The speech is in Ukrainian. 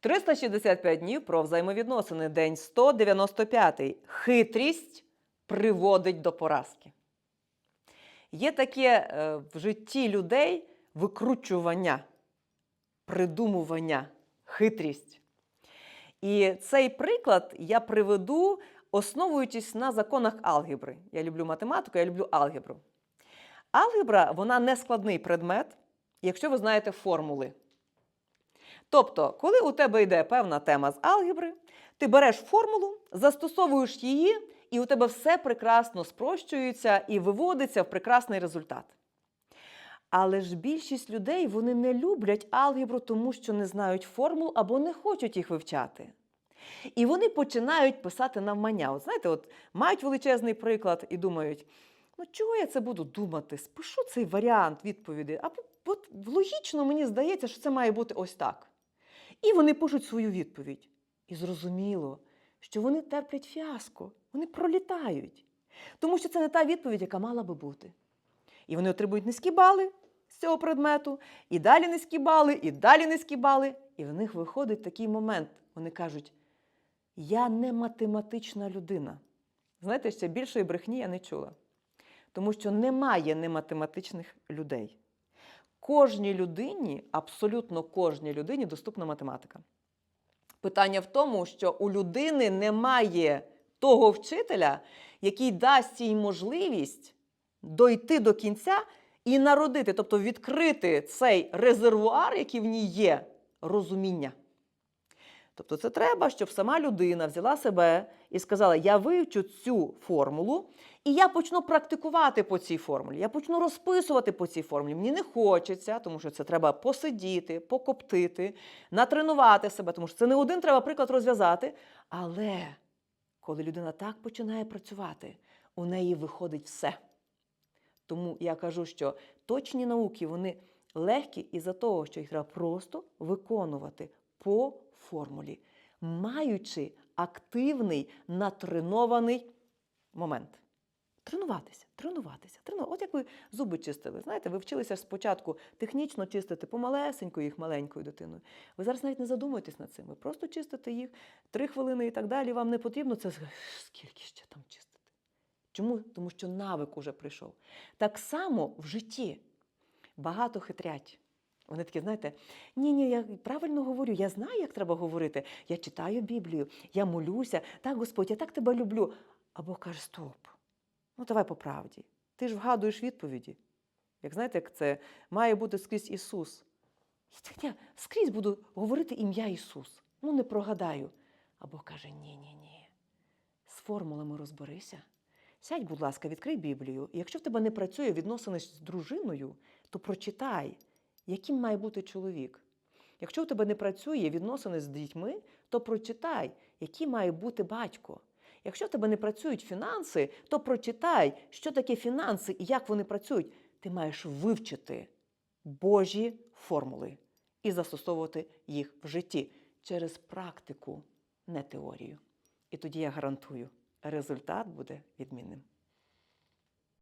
365 днів про взаємовідносини. День 195. Хитрість приводить до поразки. Є таке е, в житті людей викручування, придумування, хитрість. І цей приклад я приведу, основуючись на законах алгебри. Я люблю математику, я люблю алгебру. Алгебра вона не складний предмет, якщо ви знаєте формули. Тобто, коли у тебе йде певна тема з алгебри, ти береш формулу, застосовуєш її, і у тебе все прекрасно спрощується і виводиться в прекрасний результат. Але ж більшість людей вони не люблять алгебру, тому що не знають формул або не хочуть їх вивчати. І вони починають писати навмання. От знаєте, от мають величезний приклад і думають: ну чого я це буду думати? Спишу цей варіант відповіді. А от логічно мені здається, що це має бути ось так. І вони пишуть свою відповідь. І зрозуміло, що вони терплять фіаско, вони пролітають. Тому що це не та відповідь, яка мала би бути. І вони отримують низькі бали з цього предмету, і далі низькі бали, і далі низькі бали. І в них виходить такий момент. Вони кажуть: я не математична людина. Знаєте, ще більшої брехні я не чула. Тому що немає нематематичних людей. Кожній людині, абсолютно кожній людині доступна математика. Питання в тому, що у людини немає того вчителя, який дасть їй можливість дойти до кінця і народити, тобто відкрити цей резервуар, який в ній є, розуміння. Тобто, це треба, щоб сама людина взяла себе і сказала: Я вивчу цю формулу, і я почну практикувати по цій формулі. Я почну розписувати по цій формулі. Мені не хочеться, тому що це треба посидіти, покоптити, натренувати себе, тому що це не один треба приклад розв'язати. Але коли людина так починає працювати, у неї виходить все. Тому я кажу, що точні науки вони легкі із-за того, що їх треба просто виконувати по формулі, маючи активний натренований момент. Тренуватися, тренуватися, тренуватися. От як ви зуби чистили. Знаєте, ви вчилися спочатку технічно чистити помалесенькою їх маленькою дитиною. Ви зараз навіть не задумуєтесь над цим. Ви просто чистите їх три хвилини і так далі. Вам не потрібно це скільки ще там чистити. Чому? Тому що навик уже прийшов. Так само в житті багато хитрять. Вони такі, знаєте, ні, ні, я правильно говорю, я знаю, як треба говорити. Я читаю Біблію, я молюся. Так, Господь, я так тебе люблю. А Бог каже: Стоп. Ну, давай по правді. Ти ж вгадуєш відповіді. Як знаєте, як це має бути скрізь Ісус. Я скрізь буду говорити ім'я Ісус. Ну, не прогадаю. А Бог каже: ні, ні, ні. З формулами розберися. Сядь, будь ласка, відкрий Біблію. І якщо в тебе не працює відносини з дружиною, то прочитай, яким має бути чоловік. Якщо у тебе не працює відносини з дітьми, то прочитай, який має бути батько. Якщо в тебе не працюють фінанси, то прочитай, що таке фінанси і як вони працюють. Ти маєш вивчити Божі формули і застосовувати їх в житті через практику, не теорію. І тоді я гарантую, результат буде відмінним.